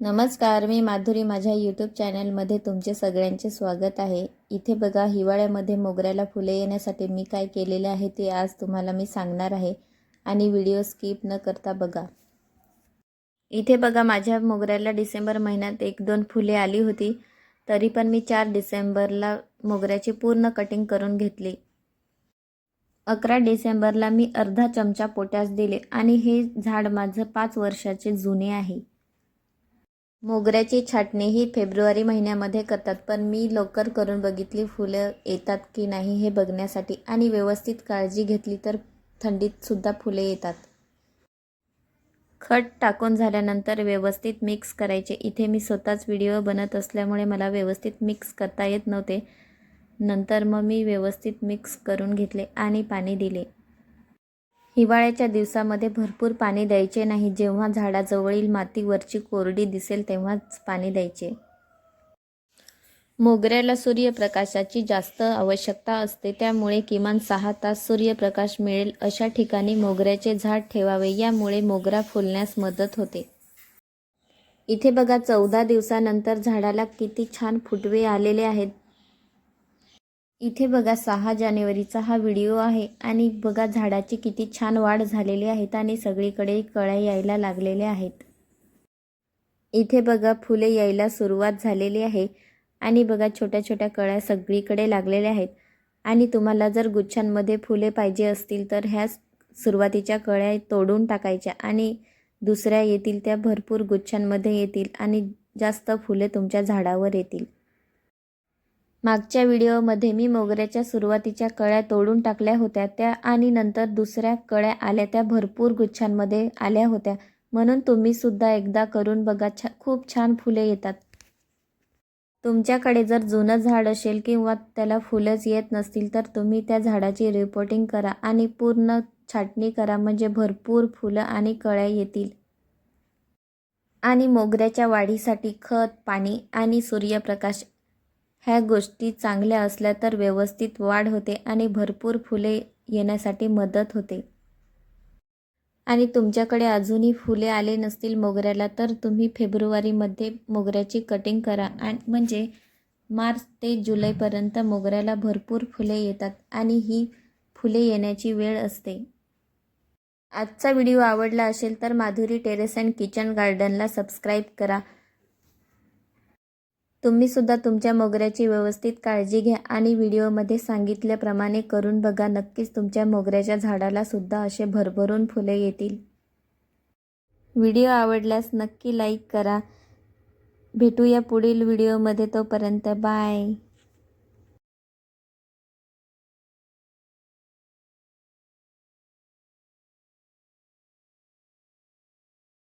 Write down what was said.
नमस्कार मी माधुरी. माझ्या यूट्यूब चॅनलमध्ये तुमचे सगळ्यांचे स्वागत आहे. इथे बघा हिवाळ्यामध्ये मोगऱ्याला फुले येण्यासाठी मी काय केलेले आहे ते आज तुम्हाला मी सांगणार आहे आणि व्हिडिओ स्किप न करता बघा. इथे बघा माझ्या मोगऱ्याला डिसेंबर महिन्यात एक दोन फुले आली होती. तरी पण मी चार डिसेंबरला मोगऱ्याची पूर्ण कटिंग करून घेतली. अकरा डिसेंबरला मी अर्धा चमचा पोटॅश दिले आणि हे झाड माझं पाच वर्षाचे जुने आहे. मोगऱ्याची छाटणी ही फेब्रुवारी महिन्यामध्ये करतात पण मी लवकर करून बघितली फुलं येतात की नाही हे बघण्यासाठी. आणि व्यवस्थित काळजी घेतली तर थंडीतसुद्धा फुले येतात. खत टाकून झाल्यानंतर व्यवस्थित मिक्स करायचे. इथे मी स्वतःच व्हिडिओ बनत असल्यामुळे मला व्यवस्थित मिक्स करता येत नव्हते. नंतर मग मी व्यवस्थित मिक्स करून घेतले आणि पाणी दिले. हिवाळ्याच्या दिवसामध्ये भरपूर पाणी द्यायचे नाही. जेव्हा झाडाजवळील माती वरची कोरडी दिसेल तेव्हाच पाणी द्यायचे. मोगऱ्याला सूर्यप्रकाशाची जास्त आवश्यकता असते. त्यामुळे किमान सहा तास सूर्यप्रकाश मिळेल. अशा ठिकाणी मोगऱ्याचे झाड ठेवावे. यामुळे मोगरा फुलण्यास मदत होते. इथे बघा चौदा दिवसानंतर झाडाला किती छान फुटवे आलेले आहेत. इथे बघा सहा जानेवारीचा हा व्हिडिओ आहे आणि बघा झाडाची किती छान वाढ झालेली आहेत आणि सगळीकडे कळ्या यायला लागलेल्या आहेत. इथे बघा फुले यायला सुरुवात झालेली आहे आणि बघा छोट्या छोट्या कळ्या सगळीकडे लागलेल्या आहेत. आणि तुम्हाला जर गुच्छांमध्ये फुले पाहिजे असतील तर ह्या सुरुवातीच्या कळ्या तोडून टाकायच्या आणि दुसऱ्या येतील त्या भरपूर गुच्छांमध्ये येतील आणि जास्त फुले तुमच्या झाडावर येतील. मागच्या व्हिडिओमध्ये मी मोगऱ्याच्या सुरुवातीच्या कळ्या तोडून टाकल्या होत्या त्या आणि नंतर दुसऱ्या कळ्या आल्या त्या भरपूर गुच्छांमध्ये आल्या होत्या. म्हणून तुम्ही सुद्धा एकदा करून बघा छा खूप छान फुले येतात. तुमच्याकडे जर जुनं झाड असेल किंवा त्याला फुलंच येत नसतील तर तुम्ही त्या झाडाची रिपोर्टिंग करा आणि पूर्ण छाटणी करा म्हणजे भरपूर फुलं आणि कळ्या येतील. आणि मोगऱ्याच्या वाढीसाठी खत पाणी आणि सूर्यप्रकाश ह्या गोष्टी चांगल्या असल्या तर व्यवस्थित वाढ होते आणि भरपूर फुले येण्यासाठी मदत होते. आणि तुमच्याकडे अजूनही फुले आले नसतील मोगऱ्याला तर तुम्ही फेब्रुवारीमध्ये मोगऱ्याची कटिंग करा. आणि म्हणजे मार्च ते जुलैपर्यंत मोगऱ्याला भरपूर फुले येतात आणि ही फुले येण्याची वेळ असते. आजचा व्हिडिओ आवडला असेल तर माधुरी टेरेस अँड किचन गार्डनला सबस्क्राईब करा. तुम्हीसुद्धा तुमच्या मोगऱ्याची व्यवस्थित काळजी घ्या आणि व्हिडिओमध्ये सांगितल्याप्रमाणे करून बघा. नक्कीच तुमच्या मोगऱ्याच्या झाडाला सुद्धा असे भरभरून फुले येतील. व्हिडिओ आवडल्यास नक्की लाईक करा. भेटूया पुढील व्हिडिओमध्ये. तोपर्यंत बाय.